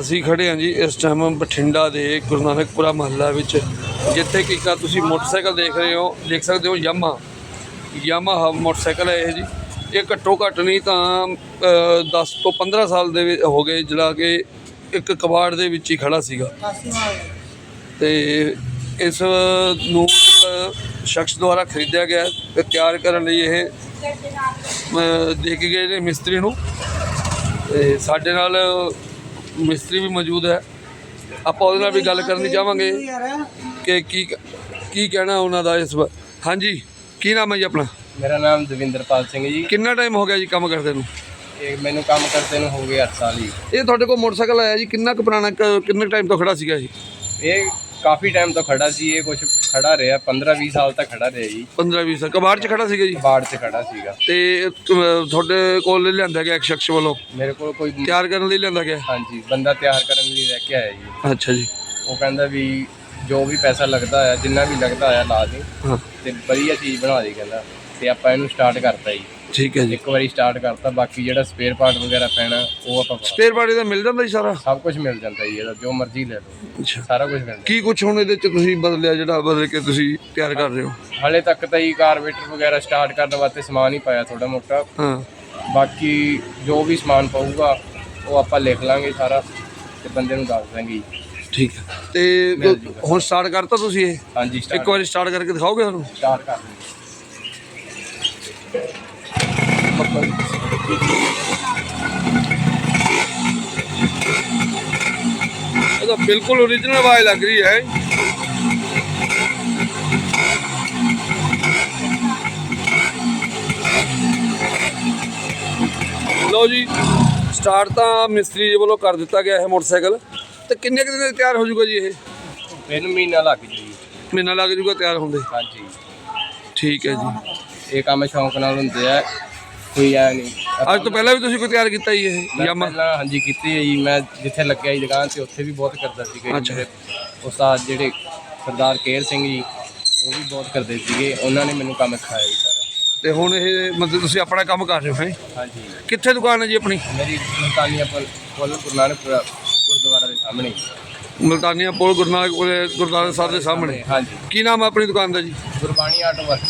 ਅਸੀਂ ਖੜੇ ਹਾਂ ਜੀ ਇਸ ਟਾਈਮ ਬਠਿੰਡਾ ਦੇ ਗੁਰੂ ਨਾਨਕਪੁਰਾ ਮਹੱਲਾ ਵਿੱਚ ਜਿੱਥੇ ਕਿ ਇੱਕ ਤੁਸੀਂ ਮੋਟਰਸਾਈਕਲ ਦੇਖ ਰਹੇ ਹੋ ਦੇਖ ਸਕਦੇ ਹੋ ਯਾਮਾ। ਯਾਮਾ ਮੋਟਰਸਾਈਕਲ ਹੈ ਇਹ ਜੀ। ਇਹ ਘੱਟੋ ਘੱਟ ਨਹੀਂ ਤਾਂ ਅ, 10 ਤੋਂ 15 ਸਾਲ ਦੇ ਹੋ ਗਏ ਜਿਹੜਾ ਕਿ ਇੱਕ ਕਬਾੜ ਦੇ ਵਿੱਚ ਹੀ ਖੜਾ ਸੀਗਾ। ਤੇ ਇਸ ਨੂੰ ਸ਼ਖਸ ਦੁਆਰਾ ਖਰੀਦਿਆ ਗਿਆ ਹੈ ਤੇ ਤਿਆਰ ਕਰਨ ਲਈ ਇਹ ਦੇ ਕੇ ਗਏ ਨੇ ਮਿਸਤਰੀ ਨੂੰ। ਤੇ ਸਾਡੇ ਨਾਲ ਮਿਸਤਰੀ ਵੀ ਮੌਜੂਦ ਹੈ। ਆਪਾਂ ਉਹਦੇ ਨਾਲ ਵੀ ਗੱਲ ਕਰਨੀ ਚਾਹਾਂਗੇ ਕਿ ਕੀ ਕੀ ਕਹਿਣਾ ਉਹਨਾਂ ਦਾ ਇਸ ਹਾਂਜੀ ਕੀ ਨਾਮ ਹੈ ਜੀ ਆਪਣਾ? ਮੇਰਾ ਨਾਮ ਦਵਿੰਦਰਪਾਲ ਸਿੰਘ ਜੀ। ਕਿੰਨਾ ਟਾਈਮ ਹੋ ਗਿਆ ਜੀ ਕੰਮ ਕਰਦੇ ਨੂੰ? ਇਹ ਮੈਨੂੰ ਕੰਮ ਕਰਦੇ ਨੂੰ ਹੋ ਗਏ 8 ਸਾਲ ਹੀ ਇਹ ਤੁਹਾਡੇ ਕੋਲ ਮੋਟਰਸਾਈਕਲ ਆਇਆ ਜੀ ਕਿੰਨਾ ਕੁ ਪੁਰਾਣਾ ਕ- ਕਿੰਨੇ ਟਾਈਮ ਤੋਂ ਖੜਾ ਸੀਗਾ ਇਹ? ਇਹ ਕਾਫੀ ਟਾਈਮ ਤੋਂ ਖੜਾ ਸੀ ਇਹ ਕੁਝ ਖੜਾ ਰਿਹਾ 15 20 ਸਾਲ ਤੱਕ ਖੜਾ ਰਿਹਾ ਜੀ। 15 20 ਸਾਲ ਕਬਾੜ 'ਚ ਖੜਾ ਸੀਗਾ ਜੀ? ਬਾੜ 'ਚ ਖੜਾ ਸੀਗਾ। ਤੇ ਤੁਹਾਡੇ ਕੋਲ ਲਿਆਂਦਾ ਗਿਆ ਇੱਕ ਸ਼ਖਸ ਵੱਲੋਂ? ਮੇਰੇ ਕੋਲ ਕੋਈ ਤਿਆਰ ਕਰਨ ਲਈ ਲਿਆਂਦਾ ਗਿਆ? ਹਾਂਜੀ ਬੰਦਾ ਤਿਆਰ ਕਰਨ ਲਈ ਲੈ ਕੇ ਆਇਆ ਜੀ। ਅੱਛਾ ਜੀ। ਉਹ ਕਹਿੰਦਾ ਵੀ ਜੋ ਵੀ ਪੈਸਾ ਲੱਗਦਾ ਆ ਜਿੰਨਾ ਵੀ ਲੱਗਦਾ ਆ ਲਾ ਦੇ। ਹਾਂ। ਤੇ ਵਧੀਆ ਚੀਜ਼ ਬਣਾ ਦੇ ਕਹਿੰਦਾ। ਤੇ ਆਪਾਂ ਇਹਨੂੰ ਸਟਾਰਟ ਕਰਤਾ ਜੀ। ਠੀਕ ਹੈ ਜੀ। ਇੱਕ ਵਾਰੀ ਸਟਾਰਟ ਕਰਤਾ ਬਾਕੀ ਜਿਹੜਾ ਸਪੇਅਰ ਪਾਰਟ ਵਗੈਰਾ ਪੈਣਾ ਉਹ ਆਪਾਂ ਪਾ- ਸਪੇਅਰ ਪਾਰਟੀ ਦਾ ਮਿਲ ਜਾਂਦਾ ਜੀ ਸਾਰਾ? ਸਭ ਕੁਝ ਮਿਲ ਜਾਂਦਾ ਜੀ ਇਹਦਾ ਜੋ ਮਰਜ਼ੀ ਲੈ ਲਓ। ਅੱਛਾ। ਸਾਰਾ ਕੁਝ ਮਿਲ ਜਾਂਦਾ। ਕੀ ਕੁਝ ਹੁਣ ਇਹਦੇ ਚ ਤੁਸੀਂ ਬਦਲਿਆ ਜਿਹੜਾ ਬਦਲ ਕੇ ਤੁਸੀਂ ਤਿਆਰ ਕਰ ਰਹੇ ਹੋ? ਹਲੇ ਤੱਕ ਤਾਂ ਹੀ ਕਾਰਬੇਟਰ ਵਗੈਰਾ ਸਟਾਰਟ ਕਰਨ ਵਾਸਤੇ ਸਮਾਨ ਹੀ ਪਾਇਆ ਥੋੜਾ ਮੋਟਾ। ਹਾਂ। ਬਾਕੀ ਜੋ ਵੀ ਸਮਾਨ ਪਊਗਾ ਉਹ ਆਪਾਂ ਲਿਖ ਲਾਂਗੇ ਸਾਰਾ ਤੇ ਬੰਦੇ ਨੂੰ ਦੱਸ ਦਾਂਗੇ ਜੀ। ਠੀਕ ਹੈ। ਤੇ। ਹੁਣ ਸਟਾਰਟ ਕਰਤਾ ਤੁਸੀਂ ਇਹ? ਹਾਂਜੀ ਇੱਕ ਸਟਾਰਟ ਵਾਰੀ ਸਟਾਰਟ ਕਰਕੇ ਦਿਖਾਓਗੇ ਸਾਨੂੰ? ਸਟਾਰਟ ਕਰ ਦਿੰਦੇ ਇਹ ਤਾਂ ਬਿਲਕੁਲ ਓਰੀਜਨਲ ਆਵਾਜ਼ ਲੱਗ ਰਹੀ ਹੈ। ਲਓ ਜੀ ਸਟਾਰਟ ਤਾਂ ਮਿਸਤਰੀ ਜੀ ਵੱਲੋਂ ਕਰ ਦਿੱਤਾ ਗਿਆ ਹੈ ਮੋਟਰਸਾਈਕਲ। ਤੇ ਕਿੰਨੇ ਕੁ ਦਿਨਾਂ 'ਚ ਤਿਆਰ ਹੋ ਜਾਊਗਾ ਜੀ ਇਹ? ਮੈਨੂੰ ਮਹੀਨਾ ਲੱਗ ਜੀ। ਮਹੀਨਾ ਲੱਗ ਜਾਊਗਾ ਤਿਆਰ ਹੁੰਦੇ ਹਾਂਜੀ। ਠੀਕ ਹੈ ਜੀ। ਇਹ ਕੰਮ ਸ਼ੌਂਕ ਨਾਲ ਹੁੰਦੇ ਆ ਕੋਈ ਐ ਨਹੀਂ। ਅੱਜ ਤੋਂ ਪਹਿਲਾਂ ਵੀ ਤੁਸੀਂ ਕੋਈ ਤਿਆਰ ਕੀਤਾ ਜੀ ਇਹ ਮੈਂ ਯਾਮਾ? ਪਹਿਲਾਂ ਹਾਂਜੀ ਕੀਤੀ ਹੈ ਜੀ ਮੈਂ ਜਿੱਥੇ ਲੱਗਿਆ ਜੀ ਦੁਕਾਨ ਤੇ ਉੱਥੇ ਵੀ ਬਹੁਤ ਕਰਦਾ ਸੀਗਾ ਜੀ ਅੱਛਾ। ਮੇਰੇ ਉਸਤਾਦ ਜਿਹੜੇ ਸਰਦਾਰ ਕੇਰ ਸਿੰਘ ਜੀ ਉਹ ਵੀ ਬਹੁਤ ਕਰਦੇ ਸੀਗੇ ਉਹਨਾਂ ਨੇ ਮੈਨੂੰ ਕੰਮ ਸਿਖਾਇਆ ਜੀ ਸਾਰਾ। ਤੇ ਹੁਣ ਇਹ ਮਤਲਬ ਤੁਸੀਂ ਆਪਣਾ ਕੰਮ ਕਰ ਰਹੇ ਹੋ ਹੈ? ਹਾਂਜੀ। ਕਿੱਥੇ ਦੁਕਾਨ ਹੈ ਜੀ ਆਪਣੀ? ਮੇਰੀ ਮੁਲਤਾਨੀਆ ਪੁਲ ਪੁਲ ਗੁਰੂ ਨਾਨਕਪੁਰਾ ਗੁਰਦੁਆਰਾ ਦੇ ਸਾਹਮਣੇ ਹੀ। ਮਲਤਾਨੀਆ ਪੁਲ ਗੁਰੂ ਨਾਨਕ ਕੋਲੇ ਗੁਰਦੁਆਰਾ ਸਾਹਿਬ ਦੇ ਸਾਹਮਣੇ। ਹਾਂਜੀ। ਕੀ ਨਾਮ ਹੈ ਆਪਣੀ ਦੁਕਾਨ ਦਾ ਜੀ? ਗੁਰਬਾਣੀ ਆਟੋ ਵਰਕ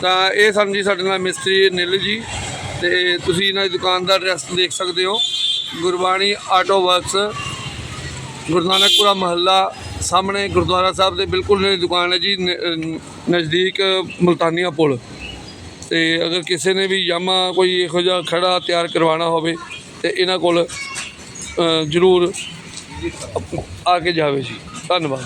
ਤਾਂ ਇਹ ਸਨ ਜੀ ਸਾਡੇ ਨਾਲ ਮਿਸਤਰੀ ਨਿਲ ਜੀ ਤੇ ਤੁਸੀਂ ਇਹਨਾਂ ਦੀ ਦੁਕਾਨ ਦਾ ਐਡਰੈਸ ਦੇਖ ਸਕਦੇ ਹੋ। ਗੁਰਬਾਣੀ ਆਟੋ ਵਰਕਸ, ਗੁਰੂ ਨਾਨਕਪੁਰਾ ਮਹੱਲਾ ਸਾਹਮਣੇ ਗੁਰਦੁਆਰਾ ਸਾਹਿਬ ਦੇ ਬਿਲਕੁਲ ਨੇੜੇ ਦੁਕਾਨ ਹੈ ਜੀ, ਨ- ਨਜ਼ਦੀਕ ਮਲਤਾਨੀਆ ਪੁਲ। ਤੇ ਅਗਰ ਕਿਸੇ ਨੇ ਵੀ ਯਾਮਾ ਕੋਈ ਇਹੋ ਜਿਹਾ ਖੜਾ ਤਿਆਰ ਕਰਵਾਉਣਾ ਹੋਵੇ ਤੇ ਇਹਨਾਂ ਕੋਲ ਜ਼ਰੂਰ ਆ ਕੇ ਜਾਵੇ ਜੀ। ਧੰਨਵਾਦ।